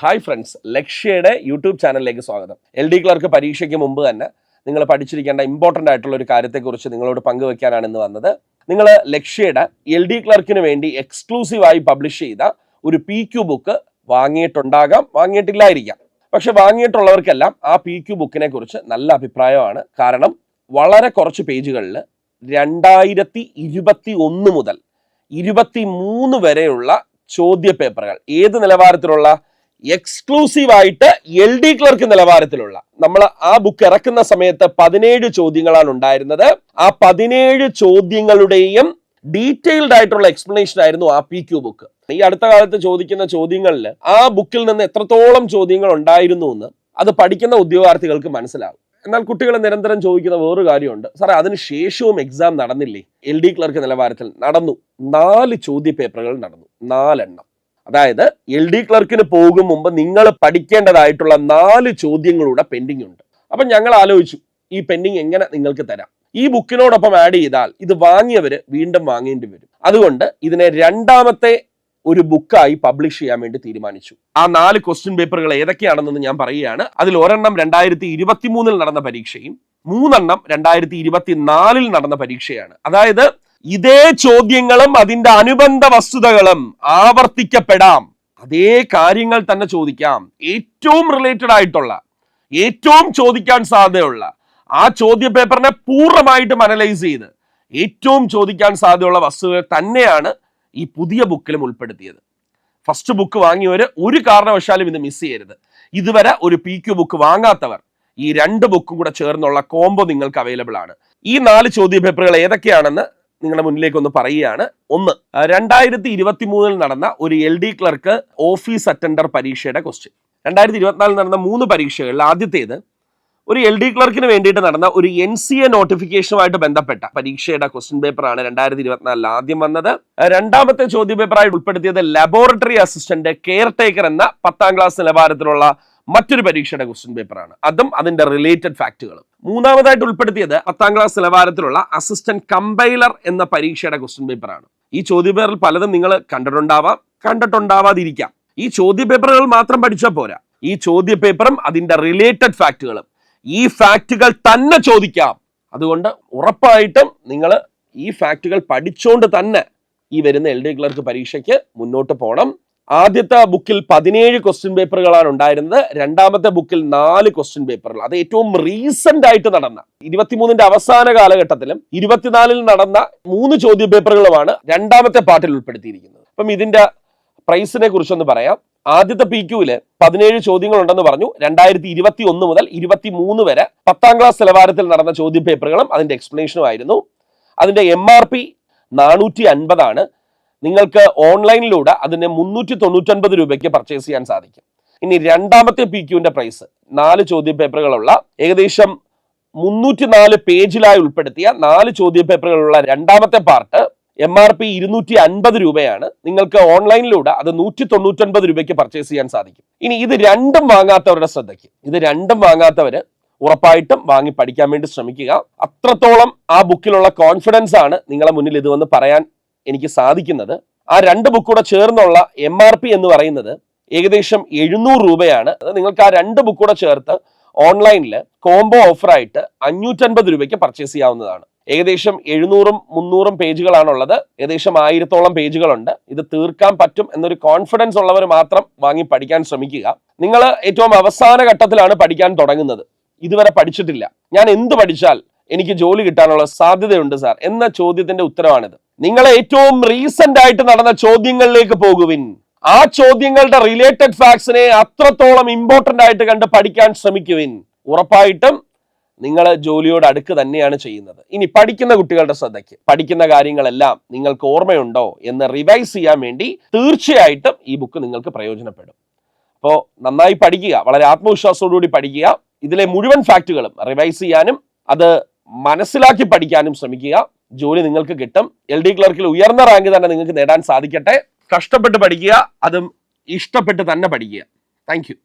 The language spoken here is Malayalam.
ഹായ് ഫ്രണ്ട്സ് ലക്ഷ്യയുടെ യൂട്യൂബ് ചാനലിലേക്ക് സ്വാഗതം. എൽ ഡി ക്ലർക്ക് പരീക്ഷയ്ക്ക് മുമ്പ് തന്നെ നിങ്ങൾ പഠിച്ചിരിക്കേണ്ട ഇമ്പോർട്ടന്റ് ആയിട്ടുള്ള ഒരു കാര്യത്തെക്കുറിച്ച് നിങ്ങളോട് പങ്കുവെക്കാനാണ് ഇന്ന് വന്നത്. നിങ്ങൾ ലക്ഷ്യയുടെ എൽ ഡി ക്ലർക്കിന് വേണ്ടി എക്സ്ക്ലൂസീവായി പബ്ലിഷ് ചെയ്ത ഒരു പി ക്യു ബുക്ക് വാങ്ങിയിട്ടുണ്ടാകാം വാങ്ങിയിട്ടില്ലായിരിക്കാം. പക്ഷെ വാങ്ങിയിട്ടുള്ളവർക്കെല്ലാം ആ പി ക്യു ബുക്കിനെ കുറിച്ച് നല്ല അഭിപ്രായമാണ്. കാരണം വളരെ കുറച്ച് പേജുകളിൽ രണ്ടായിരത്തി ഇരുപത്തി ഒന്ന് മുതൽ ഇരുപത്തി മൂന്ന് വരെയുള്ള ചോദ്യ പേപ്പറുകൾ ഏത് നിലവാരത്തിലുള്ള എക്സ്ക്ലൂസീവ് ആയിട്ട് എൽ ഡി ക്ലർക്ക് നിലവാരത്തിലുള്ള നമ്മൾ ആ ബുക്ക് ഇറക്കുന്ന സമയത്ത് പതിനേഴ് ചോദ്യങ്ങളാണ് ഉണ്ടായിരുന്നത്. ആ പതിനേഴ് ചോദ്യങ്ങളുടെയും ഡീറ്റെയിൽഡ് ആയിട്ടുള്ള എക്സ്പ്ലനേഷൻ ആയിരുന്നു ആ പി ക്യു ബുക്ക് ഈ അടുത്ത കാലത്ത് ചോദിക്കുന്ന ചോദ്യങ്ങളിൽ ആ ബുക്കിൽ നിന്ന് എത്രത്തോളം ചോദ്യങ്ങൾ ഉണ്ടായിരുന്നു എന്ന് അത് പഠിക്കുന്ന ഉദ്യോഗാർത്ഥികൾക്ക് മനസ്സിലാവും. എന്നാൽ കുട്ടികൾ നിരന്തരം ചോദിക്കുന്ന വേറൊരു കാര്യമുണ്ട്. സാറേ അതിന് ശേഷവും എക്സാം നടന്നില്ലേ? എൽ ഡി ക്ലർക്ക് നിലവാരത്തിൽ നടന്നു. നാല് ചോദ്യ പേപ്പറുകൾ നടന്നു. നാലെണ്ണം. അതായത് എൽ ഡി ക്ലർക്കിന് പോകും മുമ്പ് നിങ്ങൾ പഠിക്കേണ്ടതായിട്ടുള്ള നാല് ചോദ്യങ്ങളുടെ പെൻഡിങ് ഉണ്ട്. അപ്പം ഞങ്ങൾ ആലോചിച്ചു ഈ പെൻഡിങ് എങ്ങനെ നിങ്ങൾക്ക് തരാം? ഈ ബുക്കിനോടൊപ്പം ആഡ് ചെയ്താൽ ഇത് വാങ്ങിയവര് വീണ്ടും വാങ്ങേണ്ടി വരും. അതുകൊണ്ട് ഇതിനെ രണ്ടാമത്തെ ഒരു ബുക്കായി പബ്ലിഷ് ചെയ്യാൻ വേണ്ടി തീരുമാനിച്ചു. ആ നാല് ക്വസ്റ്റ്യൻ പേപ്പറുകൾ ഏതൊക്കെയാണെന്ന് ഞാൻ പറയുകയാണ്. അതിൽ ഒരെണ്ണം രണ്ടായിരത്തി ഇരുപത്തി മൂന്നിൽ നടന്ന പരീക്ഷയും മൂന്നെണ്ണം രണ്ടായിരത്തി ഇരുപത്തിനാലിൽ നടന്ന പരീക്ഷയാണ്. അതായത് ഇതേ ചോദ്യങ്ങളും അതിന്റെ അനുബന്ധ വസ്തുതകളും ആവർത്തിക്കപ്പെടാം. അതേ കാര്യങ്ങൾ തന്നെ ചോദിക്കാം. ഏറ്റവും റിലേറ്റഡ് ആയിട്ടുള്ള ഏറ്റവും ചോദിക്കാൻ സാധ്യതയുള്ള ആ ചോദ്യ പേപ്പറിനെ പൂർണമായിട്ടും അനലൈസ് ചെയ്ത് ഏറ്റവും ചോദിക്കാൻ സാധ്യതയുള്ള വസ്തുതകൾ തന്നെയാണ് ഈ പുതിയ ബുക്കിലും ഉൾപ്പെടുത്തിയത്. ഫസ്റ്റ് ബുക്ക് വാങ്ങിയവർ ഒരു കാരണവശാലും ഇത് മിസ് ചെയ്യരുത്. ഇതുവരെ ഒരു പി ക്യു ബുക്ക് വാങ്ങാത്തവർ ഈ രണ്ട് ബുക്കും കൂടെ ചേർന്നുള്ള കോംബോ നിങ്ങൾക്ക് അവൈലബിൾ ആണ്. ഈ നാല് ചോദ്യ പേപ്പറുകൾ ഏതൊക്കെയാണെന്ന് നിങ്ങളുടെ മുന്നിലേക്ക് ഒന്ന് പറയുകയാണ്. ഒന്ന് രണ്ടായിരത്തി ഇരുപത്തി മൂന്നിൽ നടന്ന ഒരു L D clerk office attender പരീക്ഷയുടെ ക്വസ്റ്റ്യൻ രണ്ടായിരത്തി ഇരുപത്തിനാലിൽ നടന്ന മൂന്ന് പരീക്ഷകളിൽ ആദ്യത്തേത് ഒരു എൽ ഡി ക്ലർക്കിന് വേണ്ടിയിട്ട് നടന്ന ഒരു എൻ സി എ നോട്ടിഫിക്കേഷനുമായിട്ട് ബന്ധപ്പെട്ട പരീക്ഷയുടെ ക്വസ്റ്റ്യൻ പേപ്പറാണ് രണ്ടായിരത്തി ഇരുപത്തിനാലിൽ ആദ്യം വന്നത്. രണ്ടാമത്തെ ചോദ്യ പേപ്പറായിട്ട് ഉൾപ്പെടുത്തിയത് ലബോറട്ടറി അസിസ്റ്റന്റ് കെയർ ടേക്കർ എന്ന പത്താം ക്ലാസ് നിലവാരത്തിലുള്ള മറ്റൊരു പരീക്ഷയുടെ ക്വസ്റ്റ്യൻ പേപ്പറാണ് അതും അതിന്റെ റിലേറ്റഡ് ഫാക്റ്റുകൾ മൂന്നാമതായിട്ട് ഉൾപ്പെടുത്തിയത് പത്താം ക്ലാസ് നിലവാരത്തിലുള്ള അസിസ്റ്റന്റ് കമ്പൈലർ എന്ന പരീക്ഷയുടെ ക്വസ്റ്റ്യൻ പേപ്പറാണ് ഈ ചോദ്യപേപ്പറിൽ പലതും നിങ്ങൾ കണ്ടിട്ടുണ്ടാവാം കണ്ടിട്ടുണ്ടാവാതിരിക്കാം. ഈ ചോദ്യപേപ്പറുകൾ മാത്രം പഠിച്ചാൽ പോരാ. ഈ ചോദ്യപേപ്പറും അതിന്റെ റിലേറ്റഡ് ഫാക്റ്റുകളും ഈ ഫാക്റ്റുകൾ തന്നെ ചോദിക്കാം. അതുകൊണ്ട് ഉറപ്പായിട്ടും നിങ്ങൾ ഈ ഫാക്റ്റുകൾ പഠിച്ചുകൊണ്ട് തന്നെ ഈ വരുന്ന എൽ ഡി ക്ലർക്ക് പരീക്ഷയ്ക്ക് മുന്നോട്ട് പോകണം ആദ്യത്തെ ബുക്കിൽ പതിനേഴ് ക്വസ്റ്റ്യൻ പേപ്പറുകളാണ് ഉണ്ടായിരുന്നത്. രണ്ടാമത്തെ ബുക്കിൽ നാല് ക്വസ്റ്റ്യൻ പേപ്പറുകൾ അത് ഏറ്റവും റീസെന്റ് ആയിട്ട് നടന്ന ഇരുപത്തിമൂന്നിന്റെ അവസാന കാലഘട്ടത്തിലും ഇരുപത്തിനാലിൽ നടന്ന മൂന്ന് ചോദ്യ പേപ്പറുകളുമാണ് രണ്ടാമത്തെ പാട്ടിൽ ഉൾപ്പെടുത്തിയിരിക്കുന്നത്. അപ്പം ഇതിന്റെ പ്രൈസിനെ കുറിച്ചൊന്ന് പറയാം. ആദ്യത്തെ പി ക്യൂവിൽ പതിനേഴ് ചോദ്യങ്ങൾ ഉണ്ടെന്ന് പറഞ്ഞു. രണ്ടായിരത്തി ഇരുപത്തി ഒന്ന് മുതൽ ഇരുപത്തി മൂന്ന് വരെ പത്താം ക്ലാസ് നിലവാരത്തിൽ നടന്ന ചോദ്യ പേപ്പറുകളും അതിന്റെ എക്സ്പ്ലനേഷനും ആയിരുന്നു. അതിന്റെ എം ആർ പി നാനൂറ്റി അൻപതാണ് നിങ്ങൾക്ക് ഓൺലൈനിലൂടെ അതിനെ മുന്നൂറ്റി തൊണ്ണൂറ്റൊൻപത് രൂപയ്ക്ക് പർച്ചേസ് ചെയ്യാൻ സാധിക്കും. ഇനി രണ്ടാമത്തെ പി ക്യുവിന്റെ പ്രൈസ് നാല് ചോദ്യ പേപ്പറുകളുള്ള ഏകദേശം മുന്നൂറ്റി നാല് പേജിലായി ഉൾപ്പെടുത്തിയ നാല് ചോദ്യ പേപ്പറുകളുള്ള രണ്ടാമത്തെ പാർട്ട് എം ആർ പി ഇരുന്നൂറ്റി അൻപത് രൂപയാണ് നിങ്ങൾക്ക് ഓൺലൈനിലൂടെ അത് നൂറ്റി തൊണ്ണൂറ്റൊൻപത് രൂപയ്ക്ക് പർച്ചേസ് ചെയ്യാൻ സാധിക്കും. ഇനി ഇത് രണ്ടും വാങ്ങാത്തവരുടെ ശ്രദ്ധയ്ക്ക് ഇത് രണ്ടും വാങ്ങാത്തവര് ഉറപ്പായിട്ടും വാങ്ങി പഠിക്കാൻ വേണ്ടി ശ്രമിക്കുക. അത്രത്തോളം ആ ബുക്കിലുള്ള കോൺഫിഡൻസ് ആണ് നിങ്ങളെ മുന്നിൽ ഇത് വന്ന് പറയാൻ എനിക്ക് സാധിക്കുന്നത്. ആ രണ്ട് ബുക്കൂടെ ചേർന്നുള്ള എം ആർ പി എന്ന് പറയുന്നത് ഏകദേശം എഴുന്നൂറ് രൂപയാണ്. നിങ്ങൾക്ക് ആ രണ്ട് ബുക്കൂടെ ചേർത്ത് ഓൺലൈനിൽ കോംബോ ഓഫറായിട്ട് അഞ്ഞൂറ്റൻപത് രൂപയ്ക്ക് പർച്ചേസ് ചെയ്യാവുന്നതാണ്. ഏകദേശം എഴുന്നൂറും മുന്നൂറും പേജുകളാണുള്ളത്. ഏകദേശം ആയിരത്തോളം പേജുകളുണ്ട്. ഇത് തീർക്കാൻ പറ്റും എന്നൊരു കോൺഫിഡൻസ് ഉള്ളവർ മാത്രം വാങ്ങി പഠിക്കാൻ ശ്രമിക്കുക. നിങ്ങൾ ഏറ്റവും അവസാന ഘട്ടത്തിലാണ് പഠിക്കാൻ തുടങ്ങുന്നത്. ഇതുവരെ പഠിച്ചിട്ടില്ല. ഞാൻ എന്ത് പഠിച്ചാൽ എനിക്ക് ജോലി കിട്ടാനുള്ള സാധ്യതയുണ്ട് സാർ. എന്ന ചോദ്യത്തിന്റെ ഉത്തരവാണിത്. നിങ്ങൾ ഏറ്റവും റീസെന്റ് ആയിട്ട് നടന്ന ചോദ്യങ്ങളിലേക്ക് പോകുവിൻ. ആ ചോദ്യങ്ങളുടെ റിലേറ്റഡ് ഫാക്ട്സിനെ അത്രത്തോളം ഇമ്പോർട്ടന്റ് ആയിട്ട് കണ്ട് പഠിക്കാൻ ശ്രമിക്കുവിൻ. ഉറപ്പായിട്ടും നിങ്ങൾ ജോലിയോട് അടുക്ക് തന്നെയാണ് ചെയ്യുന്നത്. ഇനി പഠിക്കുന്ന കുട്ടികളുടെ ശ്രദ്ധയ്ക്ക് പഠിക്കുന്ന കാര്യങ്ങളെല്ലാം നിങ്ങൾക്ക് ഓർമ്മയുണ്ടോ എന്ന് റിവൈസ് ചെയ്യാൻ വേണ്ടി തീർച്ചയായിട്ടും ഈ ബുക്ക് നിങ്ങൾക്ക് പ്രയോജനപ്പെടും. അപ്പോൾ നന്നായി പഠിക്കുക വളരെ ആത്മവിശ്വാസത്തോടുകൂടി പഠിക്കുക. ഇതിലെ മുഴുവൻ ഫാക്റ്റുകളും റിവൈസ് ചെയ്യാനും അത് മനസ്സിലാക്കി പഠിക്കാനും ശ്രമിക്കുക. ജോലി നിങ്ങൾക്ക് കിട്ടും. എൽ ഡി ക്ലർക്കിൽ ഉയർന്ന റാങ്ക് തന്നെ നിങ്ങൾക്ക് നേടാൻ സാധിക്കട്ടെ. കഷ്ടപ്പെട്ട് പഠിക്കുക. അതും ഇഷ്ടപ്പെട്ട് തന്നെ പഠിക്കുക. താങ്ക്